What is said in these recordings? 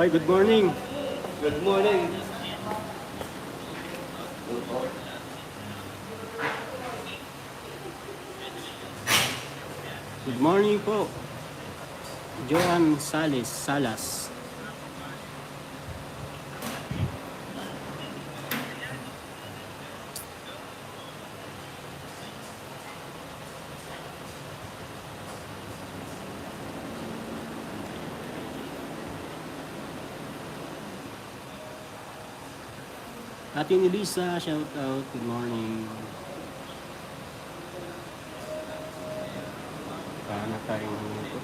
Hi, good morning. Good morning. Good morning po. Joan Salis, Salas. Ate ni Lisa, shout out. Good morning. Paano tayo nito?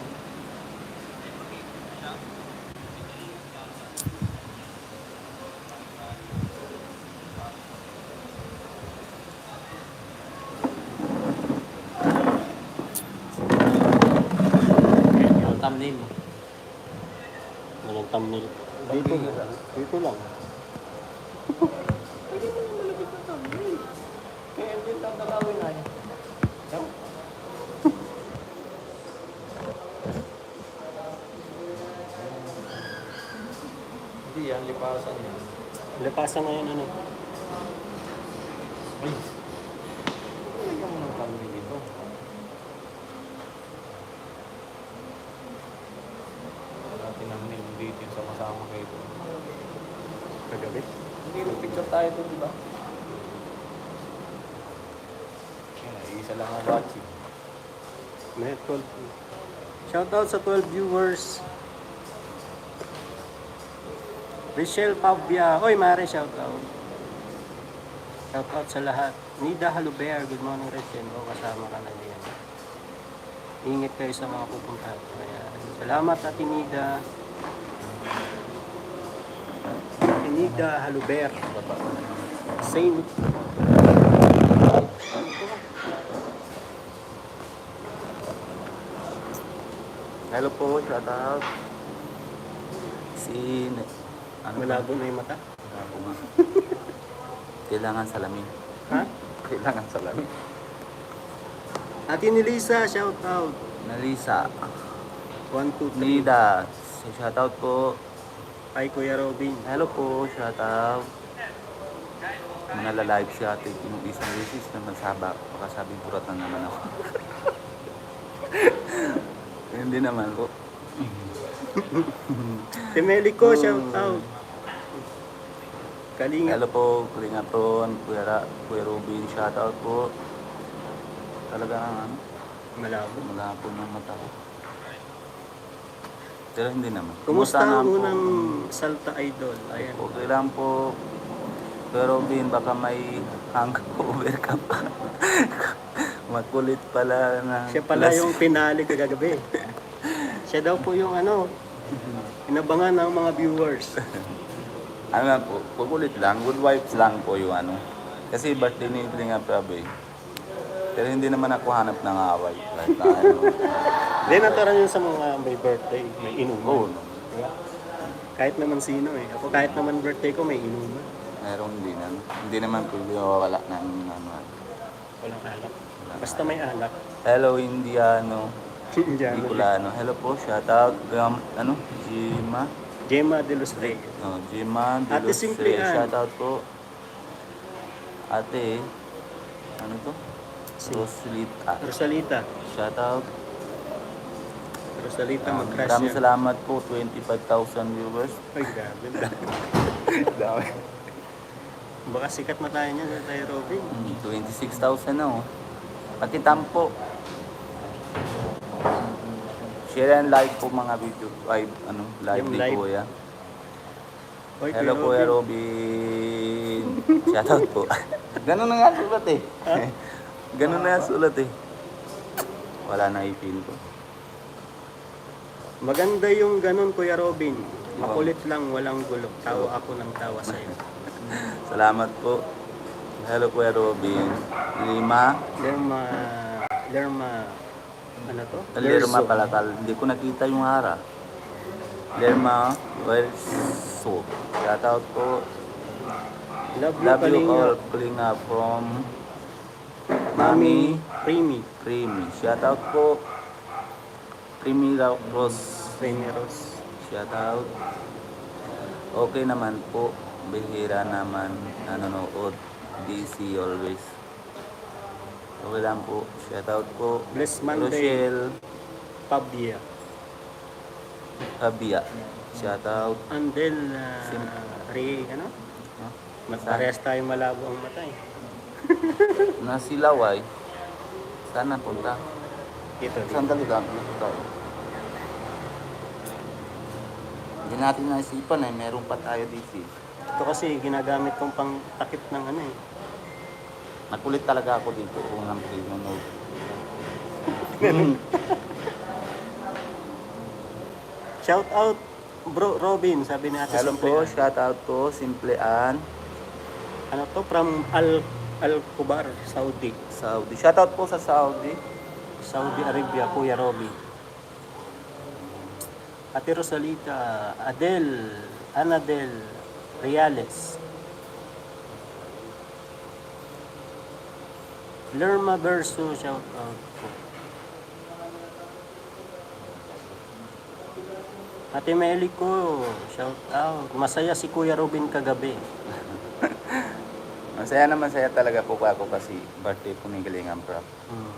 Yung thumbnail mo. Walang thumbnail. Dito lang. Dito lang. Lapasan na yun ano. Ay! Lagyan mo ng dito. Wala tinangnin dito yung sama-sama kayo doon. Kagabi. Hindi picture tayo doon, di ba? Kaya, isa lang ang watching. May 12. Shout out sa 12 viewers. Rachel Pavia. Oy, Mare, shout out. Shout out sa lahat. Nida Haluber. Good morning, Rachel. O, kasama ka na diyan. Ingat kayo sa mga pupuntahan. Salamat, Ate Nida. Ate Nida Haluber. Saint. Hello po, shout out. Si... Ano? Malabo na yung mata. Malabo nga. Kailangan salamin. Ha? Kailangan salamin. Ate ni Lisa, shout out. Nalisa. 1, 2, 3. Nida. Si shout out po. Hi, Kuya Robin. Hello po, shout out. Manala-live si ate yung isang beses na masaba. Baka sabi burat na naman ako. Hindi naman po. Si Melico, shout out. Kalinga. Hello po, Kuya Ron, Kuya, Ra, Kuya Robin, shout out po. Talaga ano, Malabo. wala po ng mata ko. Pero hindi naman. Kumusta ang naman po? unang Salta Idol? Ayan. Okay lang po. Pero Robin, baka may hangover ka pa. Makulit pala na. Siya pala yung pinali kagabi. Siya daw po yung ano, inabangan ng mga viewers. Ano nga po, kukulit lang. Good vibes lang po yung ano. Kasi birthday ni Blinga Prabe. Pero hindi naman ako hanap ng away. Na ano. Then natural yun sa mga may birthday, may Oo, inuman. no. Diba? Kahit naman sino eh. Ako kahit naman birthday ko, may inuman. Meron din ano. Hindi naman po wala ng ano. Walang alak. Basta may alak. Hello, Indiano. Indiano. Bicolano. Hello po, shout out. Um, ano, Jima. Gemma de los Reyes. No, Jima. De Ate Los Simple Reyes. Shout out po. Ate, ano to? Si Rosalita. Rosalita. Shout out. Rosalita Um, mag-crash maraming salamat po, 25,000 viewers. Ay, grabe. Dami. Baka sikat na tayo niyan, tayo Robin. Mm, 26,000 na oh. Pati tampo. Share and like po mga video. Ay, ano, live Yung ni live. Kuya. Oy, Hello Kuya Robin. Shout out po. Ganun na nga sulat eh. Ganun na nga sulat eh. Wala na ipin ko. Maganda yung ganun, Kuya Robin. Makulit lang, walang gulo. Tawa ako ng tawa sa'yo. Salamat po. Hello Kuya Robin. Lima. Lerma, Lerma, ano to? Lerma Lerso. Palakal. Hindi ko nakita yung hara. Lerma Verso. Shout out po. Love Love you Kalinga. all. Kalinga from Mami, Primi. Creamy. Shout out po. Creamy Rose. Primi Rose. Shout out. Okay naman po. Bihira naman nanonood. DC always. Okay lang po. Shoutout po. Bless Monday. Rochelle Pabia. Abia. Shoutout. Andel, uh, Sim- Ri, ano? Huh? Parehas tayo malabo ang mata eh. Nasilaway. Saan napunta? Ito, dito. Sandali lang. Dito tayo. Hindi natin naisipan eh. Meron pa tayo DC. Ito kasi ginagamit kong pang takip ng ano eh. Nakulit talaga ako dito kung nang pinunod. Shout out Bro Robin, sabi ni Ate Hello Simple po, shout out po, Simple Ann, Ano to? From Al Al Kubar, Saudi. Saudi. Shout out po sa Saudi. Saudi Arabia, Kuya Robin. Ate Rosalita, Adel, Anadel, Reales. Lerma Verso, shout out po. Ate Meli ko, shout out. Masaya si Kuya Robin kagabi. Masaya na masaya talaga po ako kasi birthday po ni Galingan Prab. Hmm.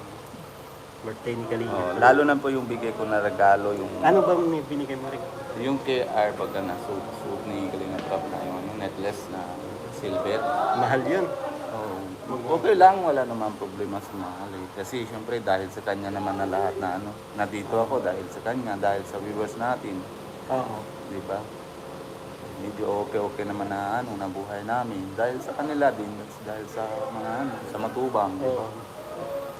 Birthday ni Kalinga. Oh, lalo na po yung bigay ko na regalo, yung Ano ba may binigay mo rin? yung KR pagka na suit, suit ni Galingan Prab na yung ano, necklace na silver. Mahal yun. Okay lang, wala naman problema sa mahal eh. Kasi syempre dahil sa kanya naman na lahat na ano, na dito ako dahil sa kanya, dahil sa viewers natin, Oo. di ba? Medyo okay-okay naman na ano, na buhay namin. Dahil sa kanila din, dahil sa mga ano, sa matubang, di ba? Oo.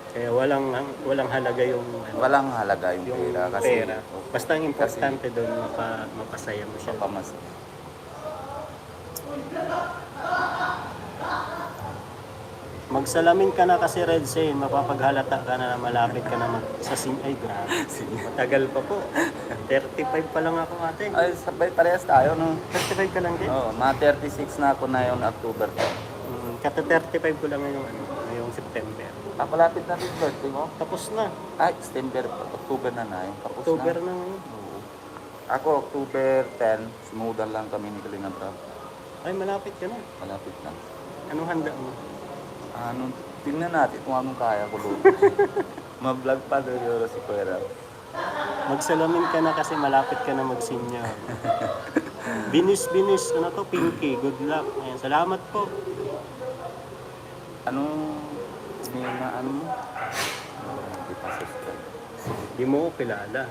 Kaya walang walang halaga yung ano, Walang halaga yung, yung pera kasi pera. Basta ang importante doon mapa, mapasaya mo siya. pamas. Magsalamin ka na kasi Red Zane, mapapaghalata ka na na malapit ka na mag sa sin ay grabe. Matagal pa po. 35 pa lang ako ate. Ay, sabay parehas tayo, no? 35 ka lang din. Oo, mga 36 na ako na yung October pa. Mm, kata 35 ko lang ngayong ano, ngayong September. Kapalapit na rin birthday mo? Tapos na. Ay, September. October na na yun. Tapos October na. na ngayon. Oo. Ako, October 10, sumudan lang kami ni Kalinga Prab. Ay malapit ka na. Malapit na. Anong handa mo? Ano, tingnan natin kung anong kaya ko doon. Ma-vlog pa doon yun si Kuya Rab. Magsalamin ka na kasi malapit ka na mag-senior. binis, binis. Ano to? Pinky. Good luck. Ayan. Salamat po. Anong, may na ano mo? Hindi pa subscribe. Di mo ko kilala.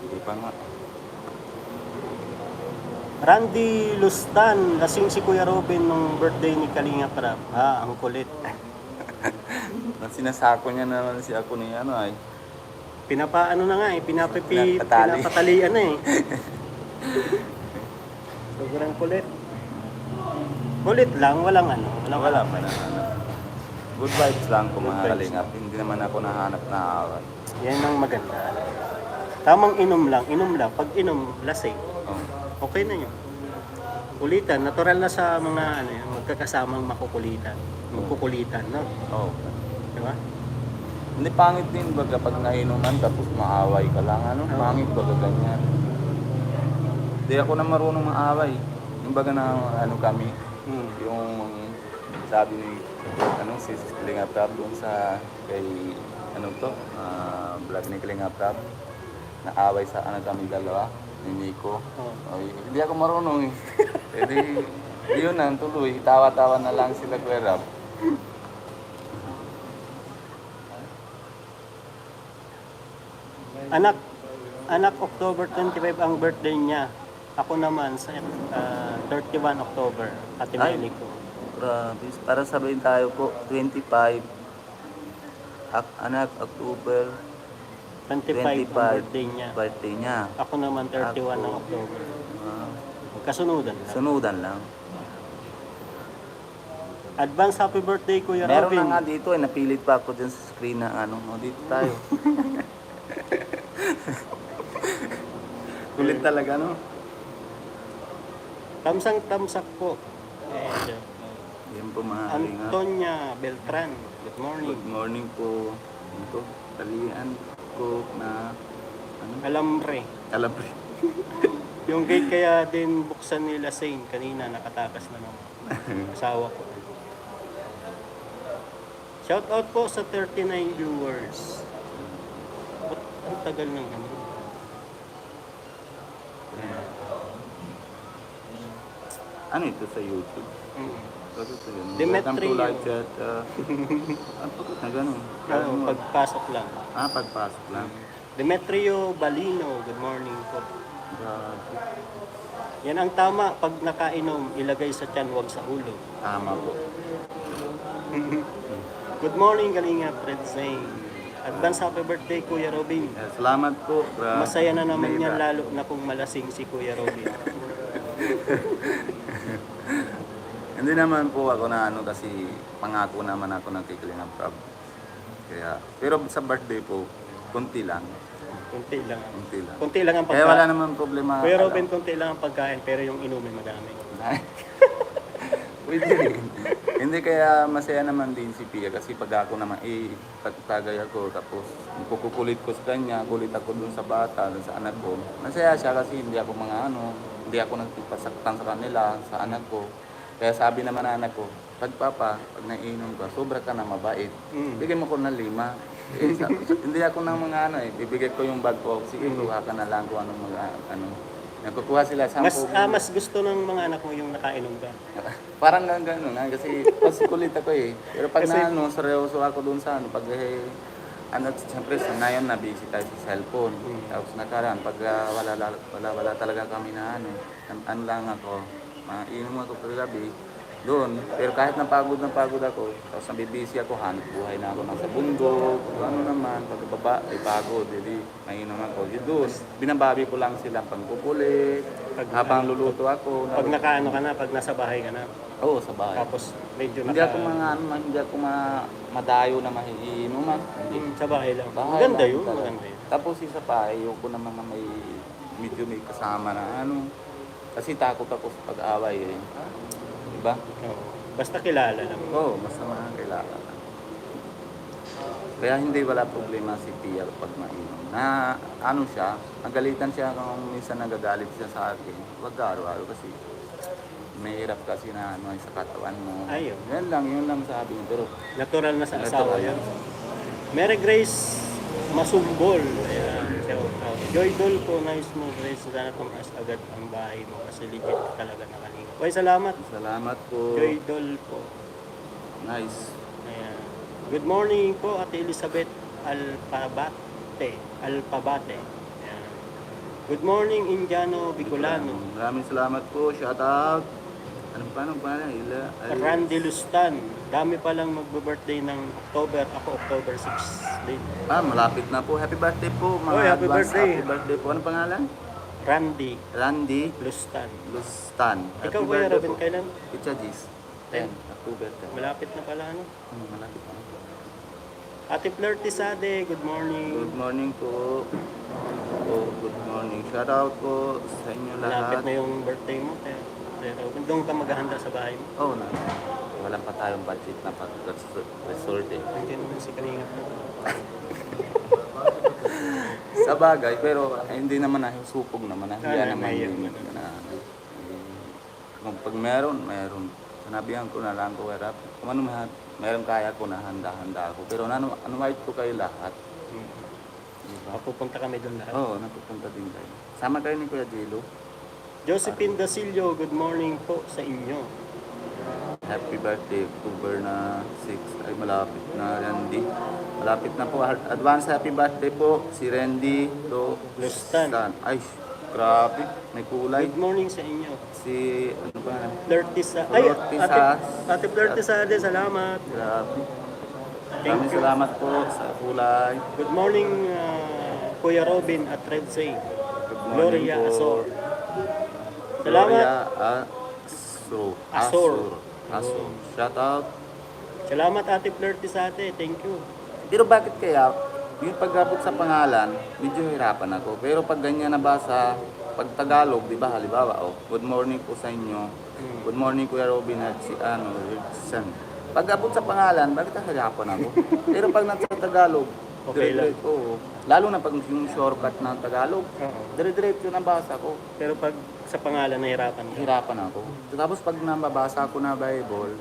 Hindi pa nga. Randy Lustan, lasing si Kuya Robin nung birthday ni Kalinga Prab. Ha, ang kulit. Sinasako niya naman si ako ni ano ay. Pinapaano na nga eh, pinapipi, Pinapatali. pinapatalian na eh. Sobrang kulit. Kulit lang, walang ano. Walang Wala pa na ano. Good vibes lang kung Good vibes. Hindi naman ako nahanap na awat. Yan ang maganda. Tamang inom lang, inom lang. Pag inom, lasing. Okay na yun. Kulitan, natural na sa mga ano yan, magkakasamang makukulitan. Magkukulitan, no? Oh. Di ba? Hindi pangit din baga pag nainuman tapos maaway ka lang ano. Oo. Pangit baga ganyan. Hindi ako na marunong maaway. Yung baga na ano kami, Hmm. yung sabi ni ano si Kalinga Prab doon sa kay ano to, ah, vlog ni Kalinga Prab na away sa ano kami dalawa ni Nico. Oh. Ay, hindi ako marunong eh. Di, di yun na, tuloy. Tawa-tawa na lang sila Kuya Rab. Anak, anak October 25 ang birthday niya. Ako naman sa ah, 31 October, Ate Ay. Meli ko. Grabe. Para sabihin tayo po, 25. Ak anak, October 25, 25. ang birthday niya. birthday niya. Ako naman 31 ng Ako. October. Ah, Kasunudan lang. sunudan lang. Advance happy birthday Kuya Meron Robin. na nga dito eh, napilit pa ako dyan sa screen na ano, o dito tayo. Kulit talaga, no? Tamsang tamsak po. And, uh, Yan po mga kalinga. Antonia Beltran. Good morning. Good morning po. Ito, talian ko na ano, Alambre. kalabre. Yung gate kaya din buksan nila Saint kanina, nakatakas na naman. Asawa ko. Shout out po sa 39 viewers. Ba't ang tagal ng ano? Ano ito sa YouTube? Mm. Bakit ito yun? Demetrio. Welcome to chat. Uh, ano bakit na gano'n? Oo, pagpasok lang. Ah, pagpasok lang. Demetrio Balino, good morning po. Grabe. Yan ang tama, pag nakainom, ilagay sa tiyan, wag sa ulo. Tama po. Good morning, Galinga Fred Zane. Advance happy birthday, Kuya Robin. Eh, salamat po. Grabe. Masaya na naman yan, lalo na kung malasing si Kuya Robin. Hindi naman po ako na ano kasi pangako naman ako ng kikilingan prab. Kaya, pero sa birthday po, kunti lang. Kunti lang. Kunti lang. Kunti lang ang Kaya wala pagkain. naman problema. Kuya Robin, kunti lang ang pagkain, pero yung inumin madami. Pwede rin. Hindi kaya masaya naman din si Pia kasi pag ako naman, eh, pagtagay ako tapos kukukulit ko sa kanya, kulit ako dun sa bata, dun sa anak ko. Masaya siya kasi hindi ako mga ano, hindi ako nagpapasaktan sa kanila, sa anak ko. Kaya sabi naman anak ko, pag papa, pag nainom ka, sobra ka na mabait. Mm. Bigyan mo ko ng lima. Eh, sa- hindi ako ng mga ano eh, bibigay ko yung bag ko. Sige, kuha ka na lang kung anong mga ano. Nakukuha sila sa Mas, ah, mas gusto ng mga anak mo yung nakainom ka. Parang gang gano'n nga kasi mas kulit ako eh. Pero pag Kasi- na ano, seryoso ako doon sa ano, pag eh, ano, siyempre sa ngayon na busy tayo sa cellphone. Mm. Tapos nakaraan, pag ah, wala, wala, wala, talaga kami na ano, an- ano lang ako, mainom ako kagabi, doon. Pero kahit napagod na pagod ako, tapos nabibisi ako, hanap buhay na ako nasa bundok, kung ano naman, pagbaba, ay pagod, hindi, mainom ako. Yun doon, binababi ko lang sila pangkukulit, Pag- habang luluto ako. Pag nakaano ka na, pag nasa bahay ka na, Oo, sa bahay. tapos medyo Hindi naka... ako mga ano, hindi ako ma, madayo na mahiinuman. Hindi. Mm, sa bahay lang. Bahay Maganda lang yun, maganda yun. Tapos isa pa, ayoko naman na may medyo may kasama na ano. Kasi takot ako sa pag-away eh. Diba? Oo. Basta kilala lang. Oo, basta mga kailangan. Kaya hindi wala problema si Pia pag mainom. Na ano siya, nagalitan siya kung minsan nagagalit siya sa akin. Huwag araw-araw kasi mahirap kasi na ano sa katawan mo. Ayun. Yan lang, yun lang sabi niya. Pero Natural na sa Natural asawa yan. yan. Mary Grace Masumbol. Ayan, shout out. Joy Dol po, nice mo Grace. Sana tumaas agad ang bahay mo kasi legit ka talaga nakalinga. Uy, salamat. salamat po. Joy Dol po. Nice. Ayan. Good morning po, Ate Elizabeth Alpabate. Alpabate. Ayan. Good morning, Indiano Bicolano. Maraming salamat po. Shout out. Ano pa? Ano pa? Ila? ay- Randy Lustan. Dami pa lang magbe-birthday ng October. Ako October 6 din. Ah, malapit na po. Happy birthday po. Mga Oy, happy advance birthday. Happy birthday po. Ano pangalan? Randy Randy Lustan. Lustan. Ikaw, Happy Kuya birthday Robin, po. kailan? Itcha Gis. 10. October 10. Malapit na pala, ano? Hmm, malapit na. Ate Fleur Tisade, good morning. Good morning po. Oh, good morning. Shout out po sa inyo Malapit lahat. na yung birthday mo. Kaya, Kuya Robin, doon ka maghahanda sa bahay mo. Oh, na. Wala pa tayong budget na pag-resort eh. Hindi naman si Kalinga. Sa bagay, pero eh, hindi naman na supog naman na. Ah, naman nahiya naman. Na, eh, kung pag meron, meron. Sanabihan ko na lang ko, harap. Kung ano man, meron kaya ko na handa-handa ako. Pero ano, ano ko kayo lahat. Hmm. Diba? Papupunta kami doon lahat. Oo, oh, napupunta din kayo. Sama kayo ni Kuya Jilo. Josephine Dasilio, good morning po sa inyo. Happy birthday, October na 6. Ay, malapit na Randy. Malapit na po. Advance happy birthday po si Randy Do Lustan. Ay, grabe. May kulay. Good morning sa inyo. Si, ano ba? Fleur Tisa. Ay. Ate, Ate Fleur Tisade, salamat. Grabe. Thank Maraming you. salamat po sa kulay. Good morning, uh, Kuya Robin at Red Say. Good morning Gloria po. Azor. Gloria Salamat. Asor. Asor. Asor. Shout out. Salamat Ate Fleur Tisade. Thank you. Pero bakit kaya, yung pagkabot sa pangalan, medyo hirapan ako. Pero pag ganyan nabasa, pag Tagalog, di ba, halimbawa, oh, good morning po sa inyo. Hmm. Good morning Kuya Robin at si ano, Richardson. Pag abot sa pangalan, bakit hirapan ako? Pero pag nasa Tagalog, Okay lang. Dire-diretso, oo. Lalo na pag yung shortcut ng Tagalog, Oo. dire-diretso nabasa ko. Pero pag sa pangalan nahirapan ka. Hirapan ako. Tapos pag nababasa ko na Bible,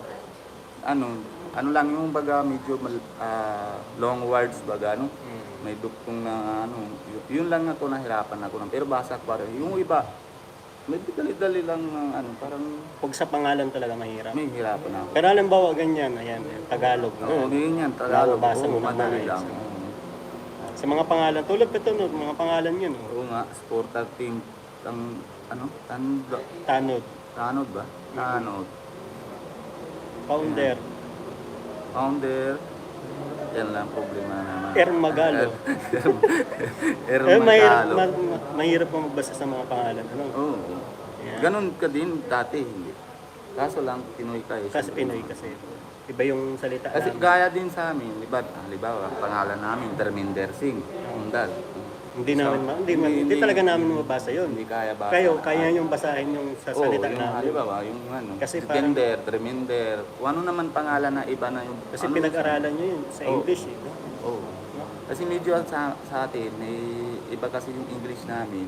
ano, ano lang yung baga medyo mal- ah, long words baga, ano, Mm. may duktong na ano, y- yun lang ako nahirapan ako. Pero basa ko pa rin. Yung iba, may dali-dali lang ng ano, parang Pag sa pangalan talaga mahirap. may hirapan ako. Pero halimbawa ganyan, ayan, Tagalog. Oo, ganyan yan, Tagalog. Nababasa mo na madali maayos. lang. Oo. Sa mga pangalan, tulad pa ito, no, mga pangalan yun. Oh. Oo nga, sportal team, ang, ano, tanda, Tanod, tanod ba? Tanod. Founder, Founder, yan lang problema naman. Ermagalo. Er Eh, mahirap, Magalo. ma- ma- mahirap mo magbasa sa mga pangalan. Ano? Oo. Yan. Ganon ka din dati, hindi. Kaso lang, Pinoy ka eh. Kasi Pinoy kasi. Iba yung salita Kasi namin. gaya din sa amin, di ba? Halimbawa, pangalan namin, Terminder Singh. Undal. Hindi namin, ma- hindi, ma- hindi talaga namin mabasa yun. Hindi kaya ba? Kayo, kaya yung basahin yung sa Oo, salita yung namin. halimbawa, yung ano, Kasi si parang- Tender, Treminder. Kung ano naman pangalan na iba na yung... Kasi ano, pinag-aralan nyo yun sa Oo. English. Eh, no? Oo. Kasi medyo sa, sa atin, may iba kasi yung English namin.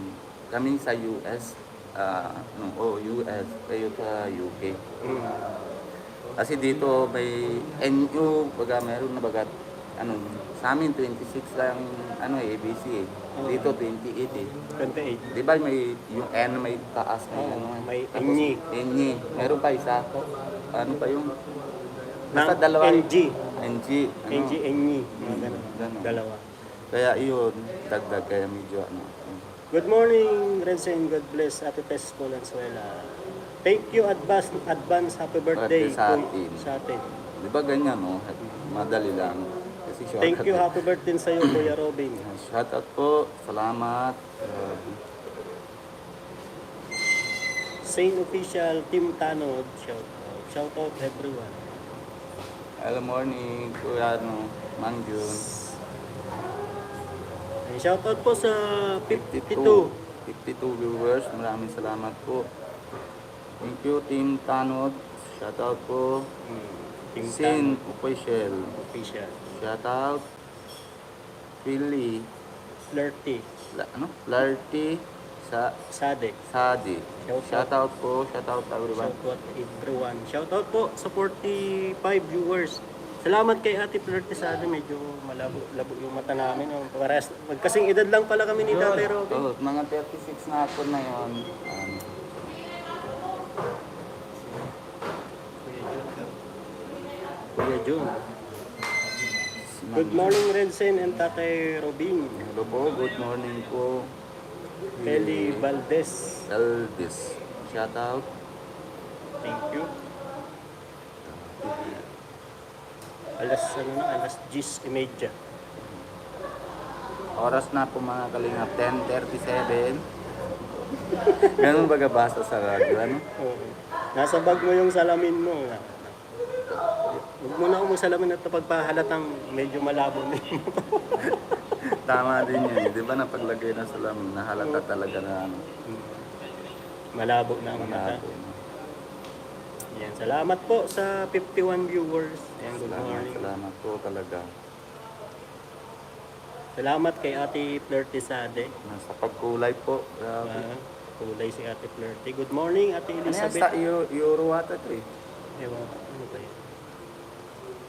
Kami sa US, ah, no, oh, US, kayo sa UK. Mm. Kasi dito may NU, baga meron na baga, ano, sa amin 26 lang, ano eh, ABC eh. Dito 28 eh. 28. Di ba may, yung N may taas may Oo, ano. may Tapos, NY. NY. Meron pa isa. Ano pa yung, basta dalawa. NG. NG. Ano, NG, NG. Mga ganun. Ganun. Dalawa. Kaya iyon, dagdag kaya medyo ano. Good morning, Renzen. God bless. Ate Tess Valenzuela. Thank you, advance, advance happy birthday, Birthday sa atin. sa atin. Di ba ganyan, no? Madali lang. Kasi Thank you, eh. happy birthday sa iyo, Kuya Robin. Shout out po. Salamat. Uh, Official, Team Tanod, shout out. Shout out everyone. hello morning, Kuya Mangjun. And shout out po sa 52. 52 viewers. Maraming salamat po. Thank you, Team Tanod. Shout out po. Hmm, Team Sin Tanod Official. Official. Shout out. Philly. Flirty. La, ano? Larty sa Sade. Sadi. Shout Shout out po. Shout out everyone. Shout out everyone. Shout out po sa 45 viewers. Salamat kay Ate Flirty Sade. Medyo malabo labo yung mata namin. Oh. Parehas, magkasing edad lang pala kami ni Tatay Robin. Oh, mga 36 na ako na yun. Um, Kuya Jun. Good morning, Renzen and Tatay Robin. Hello po, good morning po. Kelly Valdez. Eldis. Shout out. Thank you. Alas, ano na, alas 10 imedya. Oras na po mga kalingap, 10.37. Ganun baga basa sa radyo, ano? Oo. Nasa bag mo yung salamin mo. Huwag mo na mo salamin at pagpahalatang medyo malabo na Tama din yun. Di ba napaglagay na sa lamin, nahalata talaga na ano, malabo na ang mata. malabo. Yan. Salamat po sa 51 viewers. Yan, good Salamat, morning. salamat po talaga. Salamat kay Ate Flirty Sade. Nasa pagkulay po. Grabe. Ah, kulay si Ate Flirty. Good morning, Ate Ano yan? Sa Elizabeth. Euro, ata ito eh. Ewan, ano ba yun?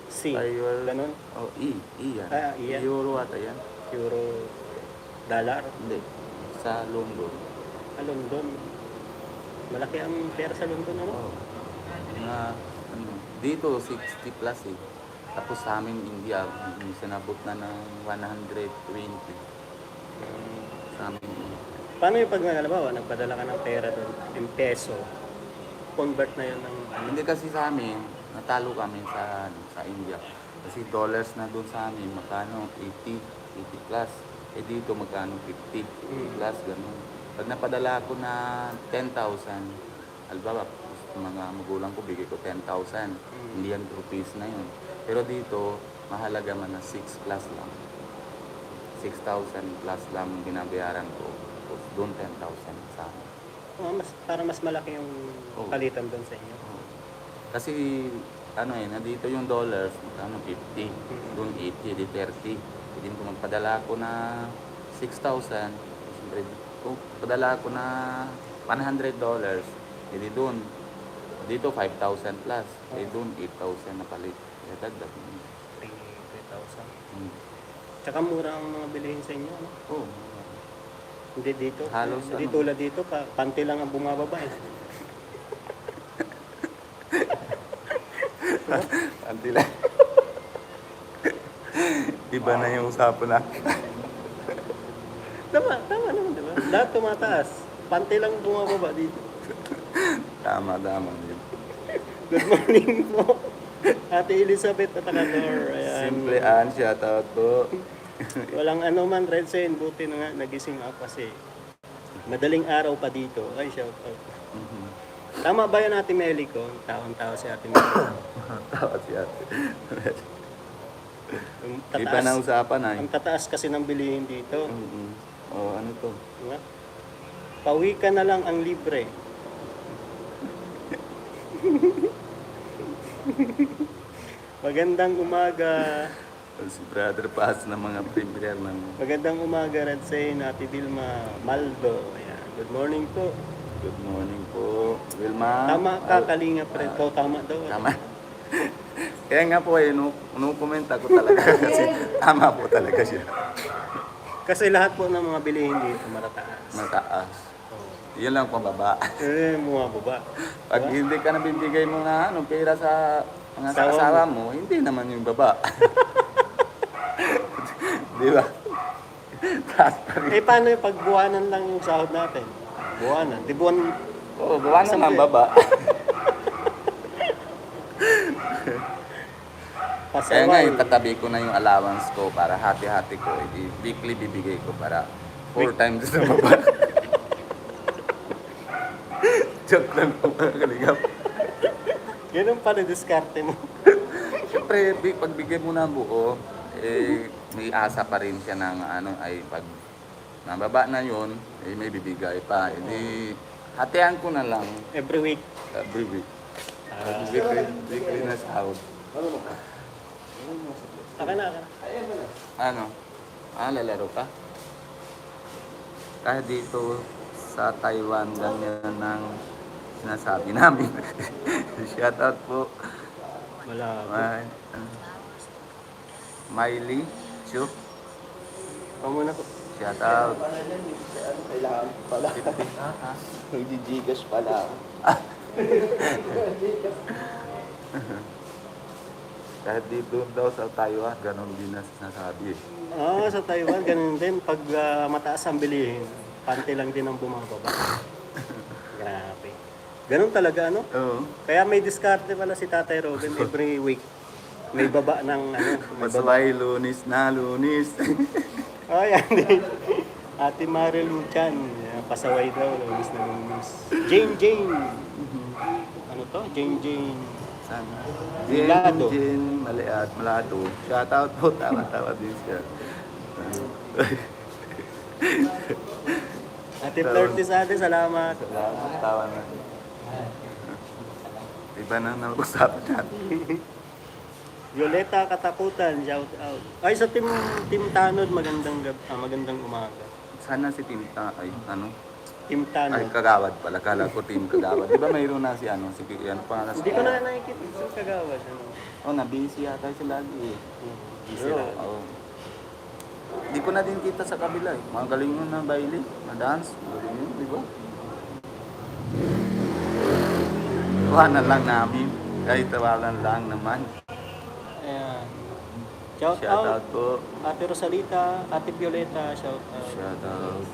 C. Tayo- Ganun. Oh, E. E yan. Ah, E yan. Euro ata yan. Euro dollar. Hindi. Sa London. Ah, London. Malaki ang pera sa London, ano? Oh. Na, ano, dito 60 plus eh. Tapos sa amin India, sinabot na ng 120 Um, sa amin. Paano yung pag halimbawa, nagpadala ka ng pera doon, in peso, convert na yun ng? Hindi kasi sa amin, natalo kami sa ano, sa India. Kasi dollars na doon sa amin, magkano 80, 80 plus. Eh dito magkano 50, 50 plus, ganun. Pag napadala ko na 10,000, alba mga magulang ko, bigay ko 10,000. Hindi yan rupees na yun. Pero dito, mahalaga man na 6 plus lang. 6,000 plus lang ang binabayaran ko. Tapos doon 10,000 sa amin. Ah, mas, para mas malaki yung Oo. palitan doon sa inyo. Kasi ano eh, nandito yung dollars, ano 50, doon 80, di 30. Pwede ko magpadala ako na 6,000. Siyempre, kung padala ako na 100 dollars, edi doon. Dito 5,000 plus. Eh doon 8,000 na palit. Kaya dagdag. 3,000. Hmm. Tsaka mura ang mga bilihin sa inyo. No? Oh. Hindi dito. Halos Hindi ano. tulad dito, pa, panty lang ang bumababa eh. Anti lang. Iba na yung usapan na. Tama, tama naman, di ba? Lahat tumataas. Panty lang bumababa dito. Tama, tama. yun. Good morning po. Ate Elizabeth at. Ayan. Simple an, shoutout po. Walang ano man, Red Sen. Buti na nga, nagising ako kasi. Madaling araw pa dito. Ay, shout out. Tama ba yan Ate Meli ko? Taon-tao si Ate Meli. Tawa si ate. Ang Iba na tataas, usapan ay. ang tataas kasi ng bilihin dito. Mhm. Oh, ano to? Diba? Pawi ka na lang ang libre. Magandang umaga. Si Brother Paz ng mga premier ng Magandang umaga, Red Sein, Ate Vilma Maldo. Ayan. Good morning po. Good morning po. Wilma. Tama ka, kalinga pre. Oh, tama daw. Tama. Kaya nga po eh, no, no-comment ako talaga kasi tama po talaga siya. Kasi lahat po ng mga bilihin dito matataas. Mataas. Oh. Yun lang pababa. Eh, mga baba. Pag hindi ka nabibigay mo na ano, pera sa mga Asawa mo. mo, hindi naman yung baba. Di ba? Taas pa rin. Eh, paano yung pagbuwanan lang yung sahod natin? Buwanan. Di buwan, Oo, bawa naman baba. Kaya nga, pasaway. itatabi ko na yung allowance ko para hati-hati ko. I- weekly bibigay ko para four times na baba. Joke lang po mga kalingap. Ganun pala diskarte mo. Siyempre, bi- pagbigay mo ng buo, eh, may asa pa rin siya ng ano, ay pag nababa na yun, eh, may bibigay pa. Hindi, hatihan ko na lang Every week. every week. Ah, Weekly, weekly na sahod. Aka na, aka na. Ano? Ah, lalaro ka? Kahit dito sa Taiwan, ganyan ang sinasabi namin. Shout out po. Wala. May, Miley, Chu. Ikaw muna po. Shout out. Kailangan pala. Nagjijigas pala. Kahit dito daw sa Taiwan, ganun din na sinasabi. eh. Ah, sa Taiwan, ganun din. Pag ah, mataas ang bilihin, panty lang din ang bumababa. Grabe. Ganun talaga, ano? Oo. Kaya may diskarte pala si Tatay Robin every week. May baba ng ano. May baba. Masway, lunis na lunis. Oh, yan din. Ate Marilu Chan. Yan, Pasaway daw. Lumis na lumis. Jane Jane. Ano to? Jane Jane. Sana. Malado. Jin, Jin, maliat, malado. Shout out po, tawa-tawa din siya. Ate Flirty sa atin, salamat. Salamat, tawa na. Iba na nag-usapan natin. Violeta Katakutan, shout out. Ay, sa Team, team Tanod, magandang, gab, ah, magandang umaga. Sana si Tinta, ay ano, Team ay Tanod. kagawad pala, kala ko team kagawad. Di ba mayroon na si ano, si ano pa Hindi ko na nakikita sa kagawad. Ano? Oh, na-busy yata siya lagi eh. Busy Pero, lang. oo. Di ko na din kita sa kabila eh. Mga galing yun na baile, na dance. Galing yun, di ba? Tawanan lang namin. Kahit tawanan lang naman. Ayan. Shout, Shout out. out po. Ate Rosalita, Ate Violeta, shout out. Shout out.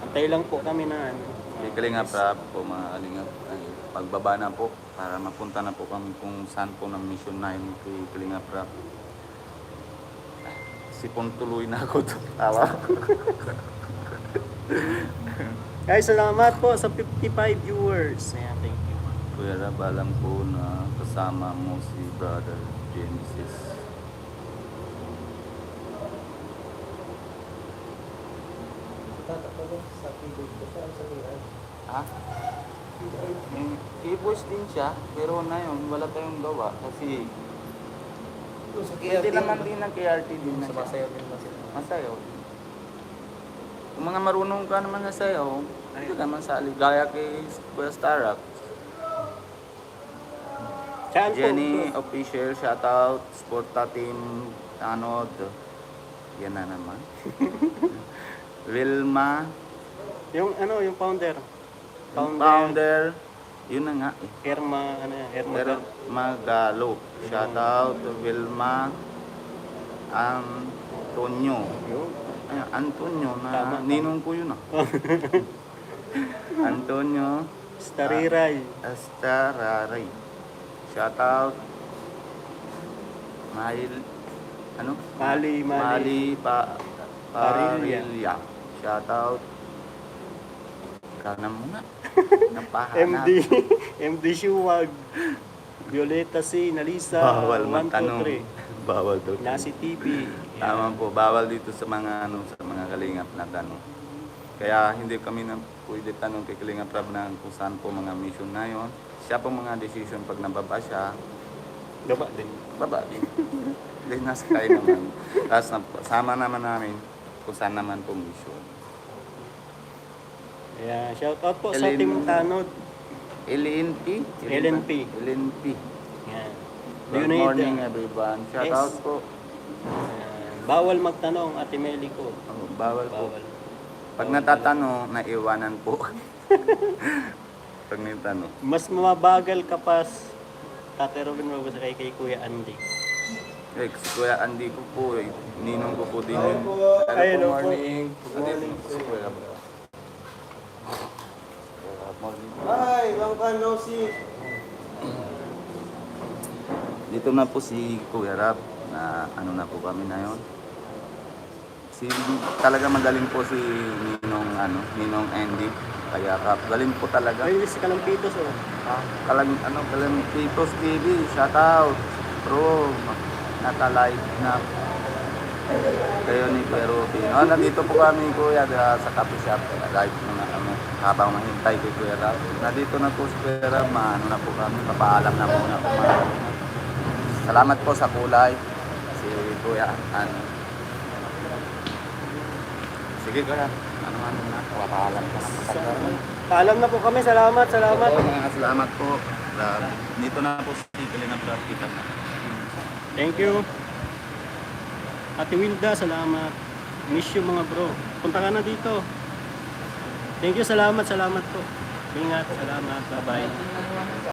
Antay lang po kami na ano. Kay Kalinga Prab po mga Kalinga. Ay, pagbaba na po para mapunta na po kami kung saan po ng mission na yun kay Kalinga Prab. Sipon tuloy na ako to. Tawa. Guys, salamat po sa 55 viewers. Ayan, thank you. Kuya Rab, alam ko na kasama mo si Brother Genesis. Ha? May i-voice din siya, pero na yun, wala tayong gawa kasi sa Pwede KRT. naman din ng KRT din na siya. Sumasayaw din ba sila? Masayaw. Kung mga marunong ka naman na sayaw, pwede naman sa gaya kay Kuya Starak. Saan po? Jenny, official, shoutout, Sporta Team, Tanod. Yan na naman. Wilma, Yung ano, yung founder. yung Founder. founder, yun na nga eh. Erma, ano yan, Erma. Pero Magalo, shoutout, Wilma, Antonio. Yun. Ay, Antonio, na Tama. ninong ko yun ah. Antonio Stariray. Astararay. Shoutout. Mahil, ano? Mali, Mali. Mali pa, Parilya. Parilya. Shoutout. Kana muna. Napahanap. MD. MD Shuwag. Violeta C. Nalisa. Bawal 1, magtanong. 2, Bawal daw. 3. Nasi TV. Tama po, bawal dito sa mga ano sa mga kalingap na tanong. Kaya hindi kami na pwede tanong kay Kalingap Rab na kung saan po mga mission na yon. Siya po mga decision pag nababa siya, Gaba din. baba din. Then nasa kaya naman. Tapos nap- sama naman namin kung saan naman po mission. Kaya shout out po sa Ellen- Team Tanod. LNP? LNP. LNP. Yan. Good Leonida. morning everyone. Shout Yes. out po. Yan. Bawal magtanong, Ate Meli ko. Oh, bawal po. Bawal. Pag natatanong, naiwanan po. Pag natatanong. Mas mabagal ka pa Tate Robin Mabus kay kay Kuya Andy. Eh, si Kuya Andy ko po eh. Ninong ko po din yun. Ayun, Hello po, morning. Good morning po si Kuya. Time no see. Dito na po si Kuya Rab na ano na po kami na yon. Si talaga magaling po si Ninong ano, Ninong Andy. Kaya kap, galing po talaga. Ay, si Kalampitos oh. Ah, kalang ano, kalang Titos TV, shout out. Bro, naka-live na kayo ni Kuya Ruby. Oh, nandito po kami Kuya sa coffee shop. Live muna kami habang mahintay kay Kuya Rab. Nandito na po si Kuya Rab, maano na po kami, papaalam na muna po Salamat po sa kulay. Si Kuya, ano. Sige Kuya, ano na, papaalam na po sa Paalam na po kami. Salamat, salamat. Oo, mga salamat po. Dito na po si Kalinga Rab kita na. Thank you. Ate Wilda, salamat. Miss you mga bro. Punta ka na dito. Thank you, salamat, salamat po. Ingat, salamat. Bye-bye.